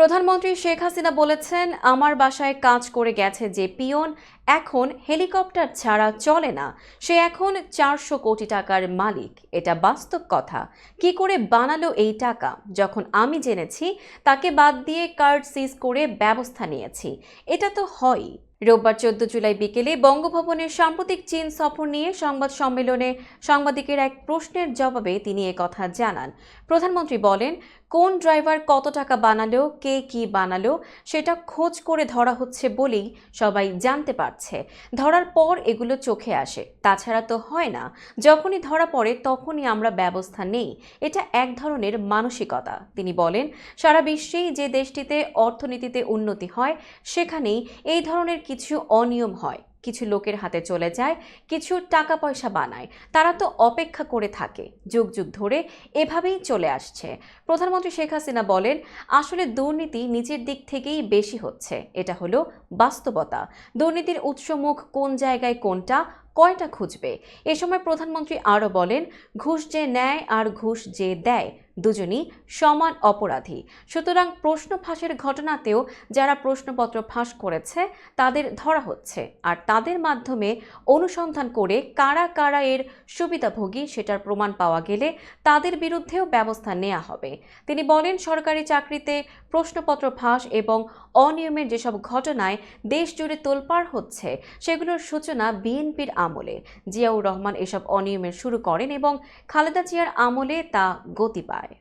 প্রধানমন্ত্রী শেখ হাসিনা বলেছেন, আমার বাসায় কাজ করে গেছে যে পিয়ন, এখন হেলিকপ্টার ছাড়া চলে না। সে এখন চারশো কোটি টাকার মালিক। এটা বাস্তব কথা। কি করে বানালো এই টাকা? যখন আমি জেনেছি, তাকে বাদ দিয়ে কার্ড সিজ করে ব্যবস্থা নিয়েছি। এটা তো হয়ই। রোববার চোদ্দ জুলাই বিকেলে বঙ্গভবনের সাম্প্রতিক চীন সফর নিয়ে সংবাদ সম্মেলনে সাংবাদিকের এক প্রশ্নের জবাবে তিনি কথা জানান। প্রধানমন্ত্রী বলেন কোন ড্রাইভার কত টাকা বানালো, কে কি বানালো, সেটা খোঁজ করে ধরা হচ্ছে বলেই সবাই জানতে পারছে। ধরার পর এগুলো চোখে আসে। তাছাড়া তো হয় না। যখনই ধরা পড়ে তখনই আমরা ব্যবস্থা নেই। এটা এক ধরনের মানসিকতা। তিনি বলেন, সারা বিশ্বেই যে দেশটিতে অর্থনীতিতে উন্নতি হয়, সেখানেই এই ধরনের কিছু অনিয়ম হয়। কিছু লোকের হাতে চলে যায়, কিছু টাকা পয়সা বানায়। তারা তো অপেক্ষা করে থাকে, যুগ যুগ ধরে এভাবেই চলে আসছে। প্রধানমন্ত্রী শেখ হাসিনা বলেন, আসলে দুর্নীতি নিজের দিক থেকেই বেশি হচ্ছে। এটা হলো বাস্তবতা। দুর্নীতির উৎসমুখ কোন জায়গায় কোনটা কয়টা খুঁজবে? এ সময় প্রধানমন্ত্রী আরও বলেন, ঘুষ যে নেয় আর ঘুষ যে দেয় দুজনই সমান অপরাধী। সুতরাং প্রশ্ন ফাঁসের ঘটনাতেও যারা প্রশ্নপত্র ফাঁস করেছে, তাদের ধরা হচ্ছে। আর তাদের মাধ্যমে অনুসন্ধান করে কারা কারা এর সুবিধাভোগী সেটার প্রমাণ পাওয়া গেলে তাদের বিরুদ্ধেও ব্যবস্থা নেওয়া হবে। তিনি বলেন, সরকারি চাকরিতে প্রশ্নপত্র ফাঁস এবং অনিয়মের যেসব ঘটনায় দেশ জুড়ে তোলপাড় হচ্ছে, সেগুলোর সূচনা বিএনপির আমলে। জিয়াউর রহমান এসব অনিয়মের শুরু করেন এবং খালেদা জিয়ার আমলে তা গতি পায়।